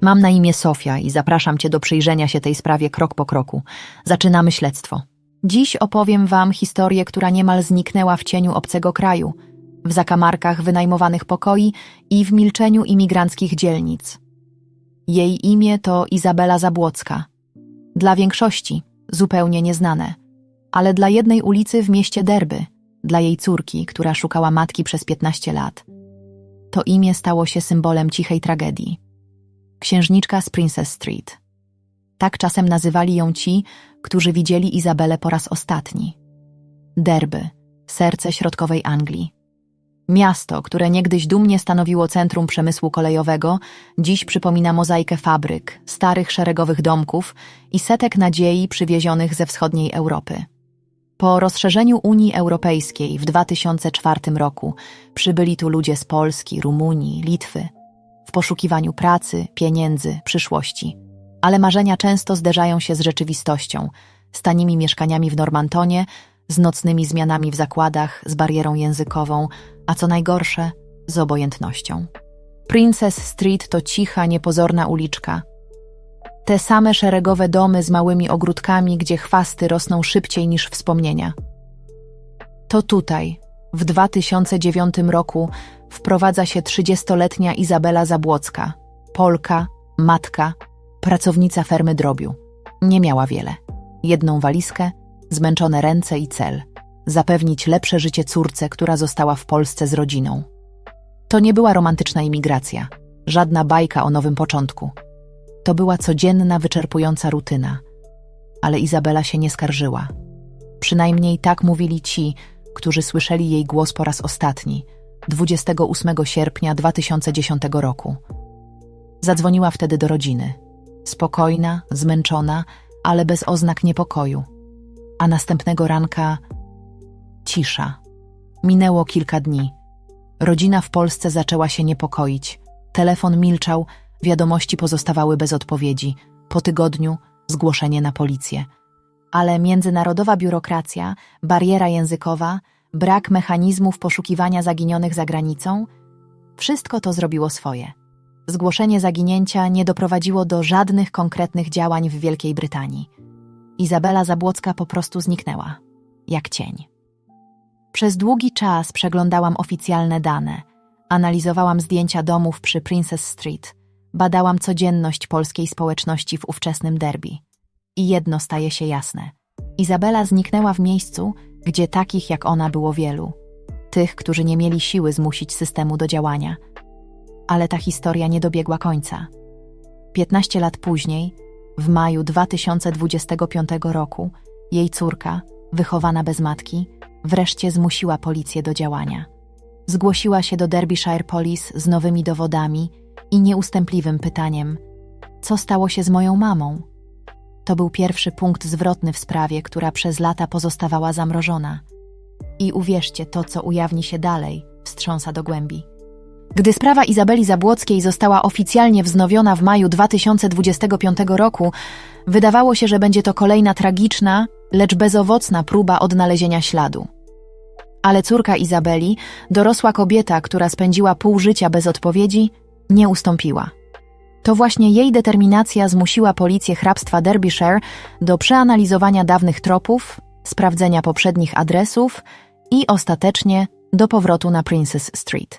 Mam na imię Sofia i zapraszam cię do przyjrzenia się tej sprawie krok po kroku. Zaczynamy śledztwo. Dziś opowiem wam historię, która niemal zniknęła w cieniu obcego kraju, w zakamarkach wynajmowanych pokoi i w milczeniu imigranckich dzielnic. Jej imię to Izabela Zabłocka. Dla większości zupełnie nieznane, ale dla jednej ulicy w mieście Derby, dla jej córki, która szukała matki przez 15 lat. To imię stało się symbolem cichej tragedii. Księżniczka z Princess Street. Tak czasem nazywali ją ci, którzy widzieli Izabelę po raz ostatni. Derby, serce środkowej Anglii. Miasto, które niegdyś dumnie stanowiło centrum przemysłu kolejowego, dziś przypomina mozaikę fabryk, starych szeregowych domków i setek nadziei przywiezionych ze wschodniej Europy. Po rozszerzeniu Unii Europejskiej w 2004 roku przybyli tu ludzie z Polski, Rumunii, Litwy w poszukiwaniu pracy, pieniędzy, przyszłości. Ale marzenia często zderzają się z rzeczywistością, z tanimi mieszkaniami w Normantonie, z nocnymi zmianami w zakładach, z barierą językową, a co najgorsze, z obojętnością. Princess Street to cicha, niepozorna uliczka. Te same szeregowe domy z małymi ogródkami, gdzie chwasty rosną szybciej niż wspomnienia. To tutaj, w 2009 roku, wprowadza się 30-letnia Izabela Zabłocka, Polka, matka, pracownica fermy drobiu. Nie miała wiele. Jedną walizkę, zmęczone ręce i cel zapewnić lepsze życie córce, która została w Polsce z rodziną. To nie była romantyczna imigracja, żadna bajka o nowym początku. To była codzienna, wyczerpująca rutyna. Ale Izabela się nie skarżyła. Przynajmniej tak mówili ci, którzy słyszeli jej głos po raz ostatni, 28 sierpnia 2010 roku. Zadzwoniła wtedy do rodziny. Spokojna, zmęczona, ale bez oznak niepokoju. A następnego ranka cisza. Minęło kilka dni. Rodzina w Polsce zaczęła się niepokoić. Telefon milczał, wiadomości pozostawały bez odpowiedzi. Po tygodniu zgłoszenie na policję. Ale międzynarodowa biurokracja, bariera językowa, brak mechanizmów poszukiwania zaginionych za granicą wszystko to zrobiło swoje. Zgłoszenie zaginięcia nie doprowadziło do żadnych konkretnych działań w Wielkiej Brytanii. Izabela Zabłocka po prostu zniknęła, jak cień. Przez długi czas przeglądałam oficjalne dane, analizowałam zdjęcia domów przy Princess Street, badałam codzienność polskiej społeczności w ówczesnym derby. I jedno staje się jasne. Izabela zniknęła w miejscu, gdzie takich jak ona było wielu. Tych, którzy nie mieli siły zmusić systemu do działania. Ale ta historia nie dobiegła końca. 15 lat później, w maju 2025 roku, jej córka, wychowana bez matki, wreszcie zmusiła policję do działania. Zgłosiła się do Derbyshire Police z nowymi dowodami i nieustępliwym pytaniem: Co stało się z moją mamą? To był pierwszy punkt zwrotny w sprawie, która przez lata pozostawała zamrożona. I uwierzcie, to, co ujawni się dalej, wstrząsa do głębi. Gdy sprawa Izabeli Zabłockiej została oficjalnie wznowiona w maju 2025 roku, wydawało się, że będzie to kolejna tragiczna, lecz bezowocna próba odnalezienia śladu. Ale córka Izabeli, dorosła kobieta, która spędziła pół życia bez odpowiedzi, nie ustąpiła. To właśnie jej determinacja zmusiła policję hrabstwa Derbyshire do przeanalizowania dawnych tropów, sprawdzenia poprzednich adresów i ostatecznie do powrotu na Princess Street.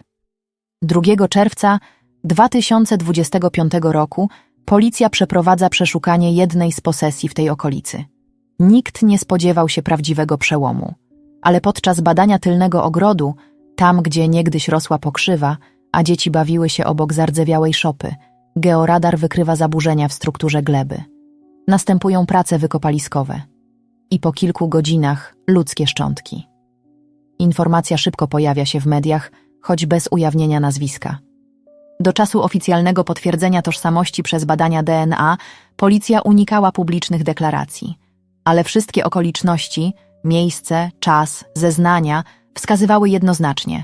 2 czerwca 2025 roku policja przeprowadza przeszukanie jednej z posesji w tej okolicy. Nikt nie spodziewał się prawdziwego przełomu, ale podczas badania tylnego ogrodu, tam gdzie niegdyś rosła pokrzywa, a dzieci bawiły się obok zardzewiałej szopy, georadar wykrywa zaburzenia w strukturze gleby. Następują prace wykopaliskowe i po kilku godzinach ludzkie szczątki. Informacja szybko pojawia się w mediach, choć bez ujawnienia nazwiska. Do czasu oficjalnego potwierdzenia tożsamości przez badania DNA policja unikała publicznych deklaracji, ale wszystkie okoliczności, miejsce, czas, zeznania wskazywały jednoznacznie.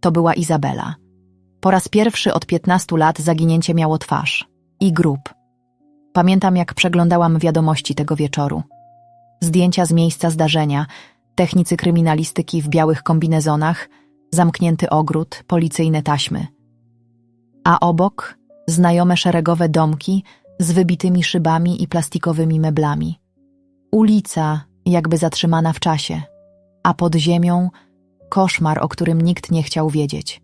To była Izabela. Po raz pierwszy od 15 lat zaginięcie miało twarz i grób. Pamiętam, jak przeglądałam wiadomości tego wieczoru. Zdjęcia z miejsca zdarzenia, technicy kryminalistyki w białych kombinezonach – zamknięty ogród, policyjne taśmy. A obok znajome szeregowe domki z wybitymi szybami i plastikowymi meblami. Ulica, jakby zatrzymana w czasie, a pod ziemią koszmar, o którym nikt nie chciał wiedzieć.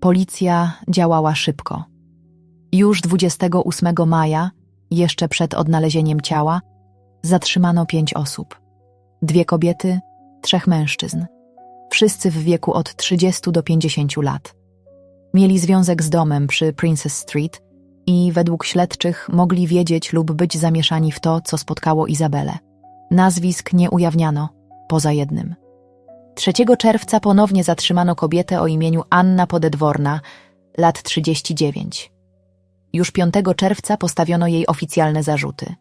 Policja działała szybko. Już 28 maja, jeszcze przed odnalezieniem ciała, zatrzymano pięć osób. Dwie kobiety, trzech mężczyzn. Wszyscy w wieku od 30 do 50 lat. Mieli związek z domem przy Princess Street i według śledczych mogli wiedzieć lub być zamieszani w to, co spotkało Izabelę. Nazwisk nie ujawniano, poza jednym. 3 czerwca ponownie zatrzymano kobietę o imieniu Anna Podedworna, lat 39. Już 5 czerwca postawiono jej oficjalne zarzuty.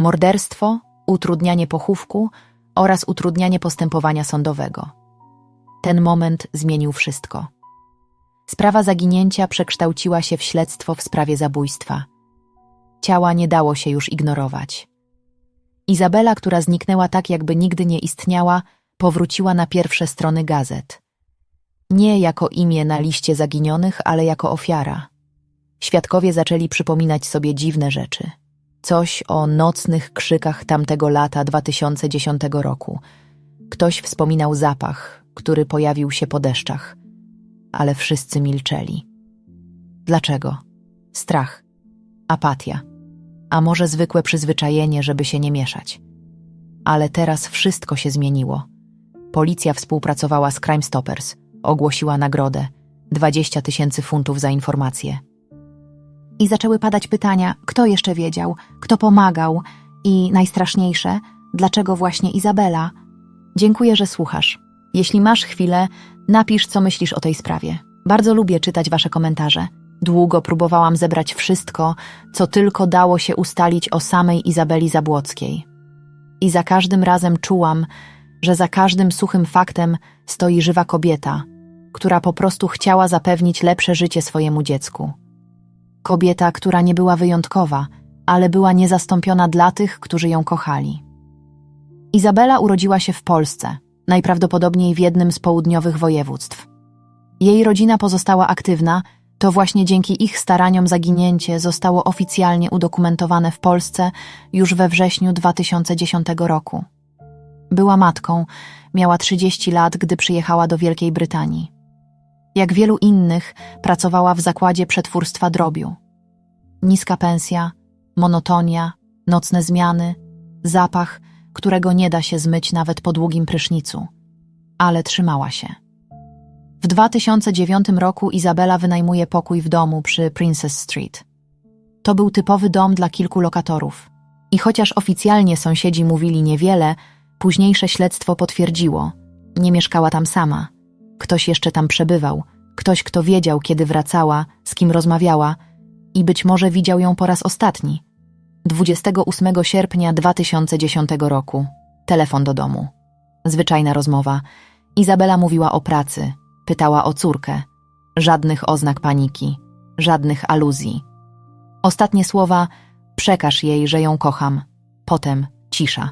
Morderstwo, utrudnianie pochówku oraz utrudnianie postępowania sądowego. Ten moment zmienił wszystko. Sprawa zaginięcia przekształciła się w śledztwo w sprawie zabójstwa. Ciała nie dało się już ignorować. Izabela, która zniknęła tak, jakby nigdy nie istniała, powróciła na pierwsze strony gazet. Nie jako imię na liście zaginionych, ale jako ofiara. Świadkowie zaczęli przypominać sobie dziwne rzeczy. Coś o nocnych krzykach tamtego lata 2010 roku. Ktoś wspominał zapach, który pojawił się po deszczach, ale wszyscy milczeli. Dlaczego? Strach, apatia, a może zwykłe przyzwyczajenie, żeby się nie mieszać. Ale teraz wszystko się zmieniło. Policja współpracowała z Crime Stoppers, ogłosiła nagrodę 20 tysięcy funtów za informacje. I zaczęły padać pytania, kto jeszcze wiedział, kto pomagał i najstraszniejsze, dlaczego właśnie Izabela. Dziękuję, że słuchasz. Jeśli masz chwilę, napisz, co myślisz o tej sprawie. Bardzo lubię czytać wasze komentarze. Długo próbowałam zebrać wszystko, co tylko dało się ustalić o samej Izabeli Zabłockiej. I za każdym razem czułam, że za każdym suchym faktem stoi żywa kobieta, która po prostu chciała zapewnić lepsze życie swojemu dziecku. Kobieta, która nie była wyjątkowa, ale była niezastąpiona dla tych, którzy ją kochali. Izabela urodziła się w Polsce, najprawdopodobniej w jednym z południowych województw. Jej rodzina pozostała aktywna, to właśnie dzięki ich staraniom zaginięcie zostało oficjalnie udokumentowane w Polsce już we wrześniu 2010 roku. Była matką, miała 30 lat, gdy przyjechała do Wielkiej Brytanii. Jak wielu innych, pracowała w zakładzie przetwórstwa drobiu. Niska pensja, monotonia, nocne zmiany, zapach, którego nie da się zmyć nawet po długim prysznicu. Ale trzymała się. W 2009 roku Izabela wynajmuje pokój w domu przy Princess Street. To był typowy dom dla kilku lokatorów. I chociaż oficjalnie sąsiedzi mówili niewiele, późniejsze śledztwo potwierdziło: nie mieszkała tam sama. Ktoś jeszcze tam przebywał, ktoś, kto wiedział, kiedy wracała, z kim rozmawiała i być może widział ją po raz ostatni. 28 sierpnia 2010 roku. Telefon do domu. Zwyczajna rozmowa. Izabela mówiła o pracy, pytała o córkę. Żadnych oznak paniki, żadnych aluzji. Ostatnie słowa: przekaż jej, że ją kocham. Potem cisza.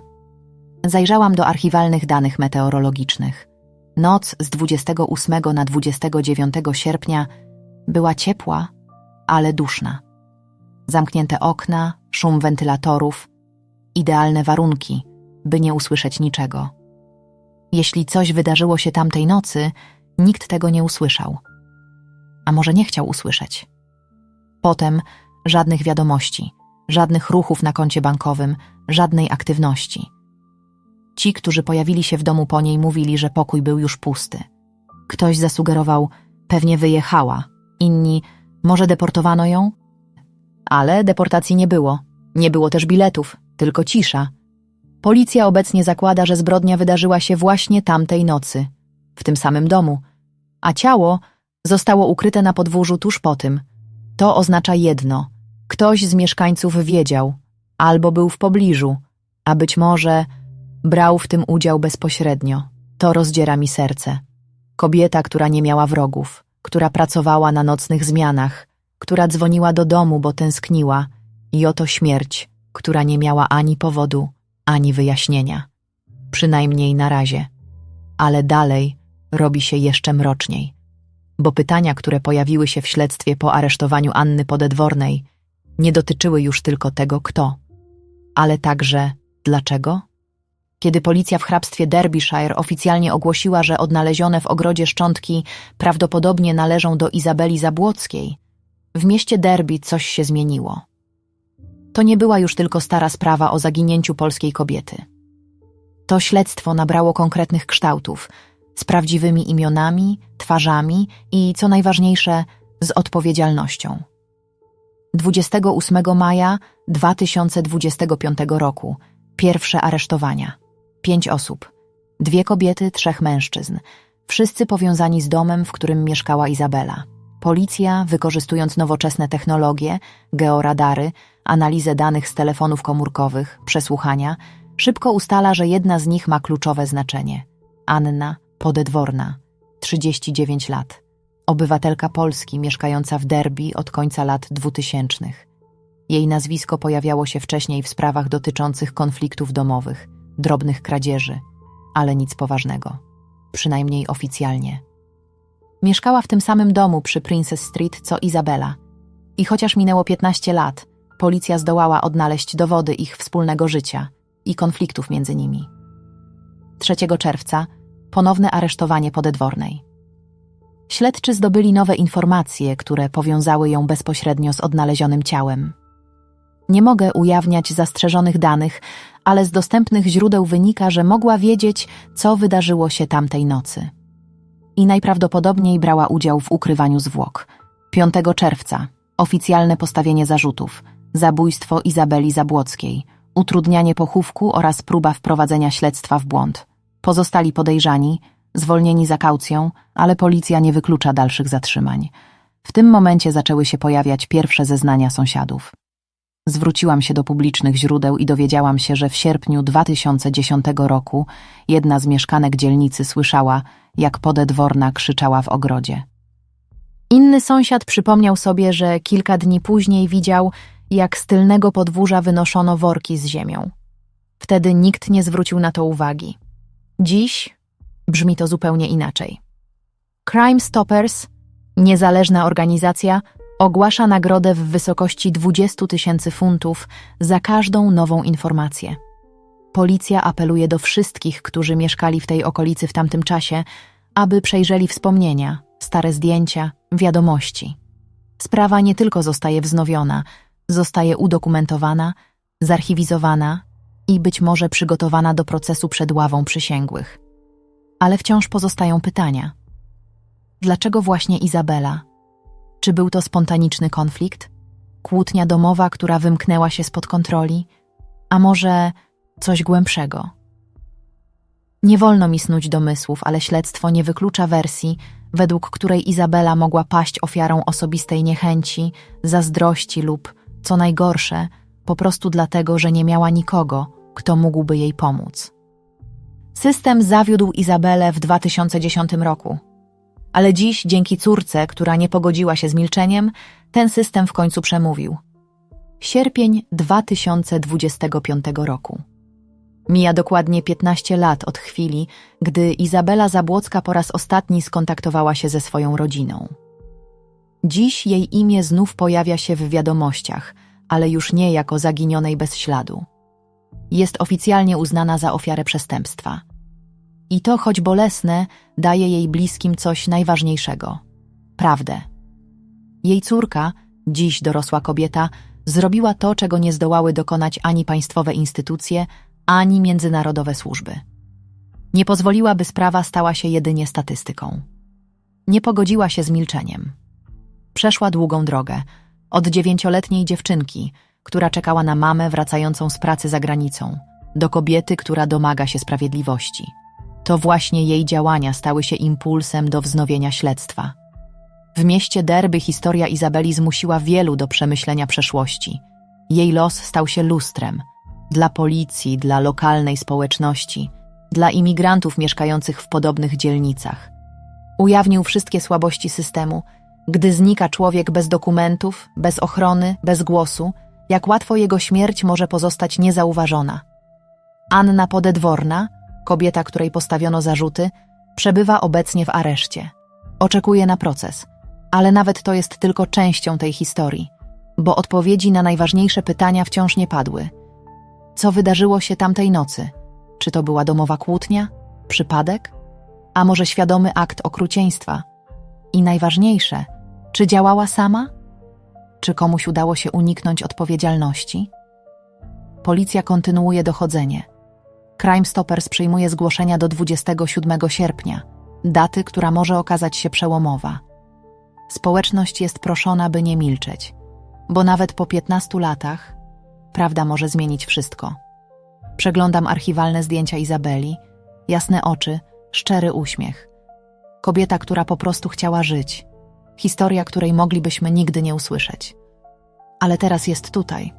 Zajrzałam do archiwalnych danych meteorologicznych. Noc z 28 na 29 sierpnia była ciepła, ale duszna. Zamknięte okna, szum wentylatorów, idealne warunki, by nie usłyszeć niczego. Jeśli coś wydarzyło się tamtej nocy, nikt tego nie usłyszał. A może nie chciał usłyszeć. Potem żadnych wiadomości, żadnych ruchów na koncie bankowym, żadnej aktywności. Ci, którzy pojawili się w domu po niej, mówili, że pokój był już pusty. Ktoś zasugerował, pewnie wyjechała, inni, może deportowano ją? Ale deportacji nie było. Nie było też biletów, tylko cisza. Policja obecnie zakłada, że zbrodnia wydarzyła się właśnie tamtej nocy, w tym samym domu, a ciało zostało ukryte na podwórzu tuż po tym. To oznacza jedno: ktoś z mieszkańców wiedział, albo był w pobliżu, a być może brał w tym udział bezpośrednio. To rozdziera mi serce. Kobieta, która nie miała wrogów, która pracowała na nocnych zmianach, która dzwoniła do domu, bo tęskniła, i oto śmierć, która nie miała ani powodu, ani wyjaśnienia. Przynajmniej na razie. Ale dalej robi się jeszcze mroczniej. bo pytania, które pojawiły się w śledztwie po aresztowaniu Anny Podedwornej, nie dotyczyły już tylko tego, kto, ale także dlaczego? Kiedy policja w hrabstwie Derbyshire oficjalnie ogłosiła, że odnalezione w ogrodzie szczątki prawdopodobnie należą do Izabeli Zabłockiej, w mieście Derby coś się zmieniło. To nie była już tylko stara sprawa o zaginięciu polskiej kobiety. To śledztwo nabrało konkretnych kształtów, z prawdziwymi imionami, twarzami i, co najważniejsze, z odpowiedzialnością. 28 maja 2025 roku pierwsze aresztowania. Pięć osób. Dwie kobiety, trzech mężczyzn. Wszyscy powiązani z domem, w którym mieszkała Izabela. Policja, wykorzystując nowoczesne technologie, georadary, analizę danych z telefonów komórkowych, przesłuchania, szybko ustala, że jedna z nich ma kluczowe znaczenie. Anna Podedworna, 39 lat. Obywatelka Polski mieszkająca w Derby od końca lat 2000. Jej nazwisko pojawiało się wcześniej w sprawach dotyczących konfliktów domowych, drobnych kradzieży, ale nic poważnego. Przynajmniej oficjalnie. Mieszkała w tym samym domu przy Princess Street co Izabela. I chociaż minęło 15 lat, policja zdołała odnaleźć dowody ich wspólnego życia i konfliktów między nimi. 3 czerwca ponowne aresztowanie podedwornej. Śledczy zdobyli nowe informacje, które powiązały ją bezpośrednio z odnalezionym ciałem. Nie mogę ujawniać zastrzeżonych danych, ale z dostępnych źródeł wynika, że mogła wiedzieć, co wydarzyło się tamtej nocy. I najprawdopodobniej brała udział w ukrywaniu zwłok. 5 czerwca oficjalne postawienie zarzutów, zabójstwo Izabeli Zabłockiej, utrudnianie pochówku oraz próba wprowadzenia śledztwa w błąd. Pozostali podejrzani, zwolnieni za kaucją, ale policja nie wyklucza dalszych zatrzymań. W tym momencie zaczęły się pojawiać pierwsze zeznania sąsiadów. Zwróciłam się do publicznych źródeł i dowiedziałam się, że w sierpniu 2010 roku jedna z mieszkanek dzielnicy słyszała, jak podedworna krzyczała w ogrodzie. Inny sąsiad przypomniał sobie, że kilka dni później widział, jak z tylnego podwórza wynoszono worki z ziemią. Wtedy nikt nie zwrócił na to uwagi. Dziś brzmi to zupełnie inaczej. Crime Stoppers, niezależna organizacja, ogłasza nagrodę w wysokości 20 tysięcy funtów za każdą nową informację. Policja apeluje do wszystkich, którzy mieszkali w tej okolicy w tamtym czasie, aby przejrzeli wspomnienia, stare zdjęcia, wiadomości. Sprawa nie tylko zostaje wznowiona, zostaje udokumentowana, zarchiwizowana i być może przygotowana do procesu przed ławą przysięgłych. Ale wciąż pozostają pytania. Dlaczego właśnie Izabela? Czy był to spontaniczny konflikt? Kłótnia domowa, która wymknęła się spod kontroli? A może coś głębszego? Nie wolno mi snuć domysłów, ale śledztwo nie wyklucza wersji, według której Izabela mogła paść ofiarą osobistej niechęci, zazdrości lub, co najgorsze, po prostu dlatego, że nie miała nikogo, kto mógłby jej pomóc. System zawiódł Izabelę w 2010 roku. Ale dziś, dzięki córce, która nie pogodziła się z milczeniem, ten system w końcu przemówił. Sierpień 2025 roku. Mija dokładnie 15 lat od chwili, gdy Izabela Zabłocka po raz ostatni skontaktowała się ze swoją rodziną. Dziś jej imię znów pojawia się w wiadomościach, ale już nie jako zaginionej bez śladu. Jest oficjalnie uznana za ofiarę przestępstwa. I to, choć bolesne, daje jej bliskim coś najważniejszego prawdę. Jej córka, dziś dorosła kobieta, zrobiła to, czego nie zdołały dokonać ani państwowe instytucje, ani międzynarodowe służby. Nie pozwoliła, by sprawa stała się jedynie statystyką. Nie pogodziła się z milczeniem. Przeszła długą drogę, od dziewięcioletniej dziewczynki, która czekała na mamę wracającą z pracy za granicą, do kobiety, która domaga się sprawiedliwości. To właśnie jej działania stały się impulsem do wznowienia śledztwa. W mieście Derby historia Izabeli zmusiła wielu do przemyślenia przeszłości. Jej los stał się lustrem dla policji, dla lokalnej społeczności, dla imigrantów mieszkających w podobnych dzielnicach. Ujawnił wszystkie słabości systemu, gdy znika człowiek bez dokumentów, bez ochrony, bez głosu, jak łatwo jego śmierć może pozostać niezauważona. Anna Podedworna, kobieta, której postawiono zarzuty, przebywa obecnie w areszcie. Oczekuję na proces, ale nawet to jest tylko częścią tej historii, bo odpowiedzi na najważniejsze pytania wciąż nie padły. Co wydarzyło się tamtej nocy? Czy to była domowa kłótnia? Przypadek? A może świadomy akt okrucieństwa? I najważniejsze, czy działała sama? Czy komuś udało się uniknąć odpowiedzialności? Policja kontynuuje dochodzenie. Crime Stoppers przyjmuje zgłoszenia do 27 sierpnia, daty, która może okazać się przełomowa. Społeczność jest proszona, by nie milczeć, bo nawet po 15 latach prawda może zmienić wszystko. Przeglądam archiwalne zdjęcia Izabeli, jasne oczy, szczery uśmiech. Kobieta, która po prostu chciała żyć. Historia, której moglibyśmy nigdy nie usłyszeć. Ale teraz jest tutaj,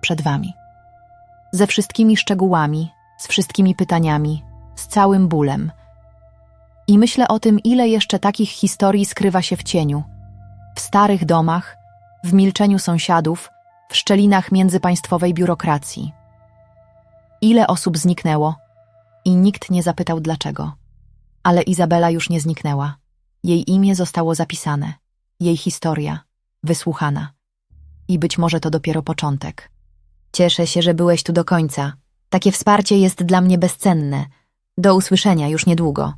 przed wami. Ze wszystkimi szczegółami, z wszystkimi pytaniami, z całym bólem. I myślę o tym, ile jeszcze takich historii skrywa się w cieniu. W starych domach, w milczeniu sąsiadów, w szczelinach międzypaństwowej biurokracji. Ile osób zniknęło i nikt nie zapytał dlaczego. Ale Izabela już nie zniknęła. Jej imię zostało zapisane, jej historia wysłuchana. I być może to dopiero początek. Cieszę się, że byłeś tu do końca. Takie wsparcie jest dla mnie bezcenne. Do usłyszenia już niedługo.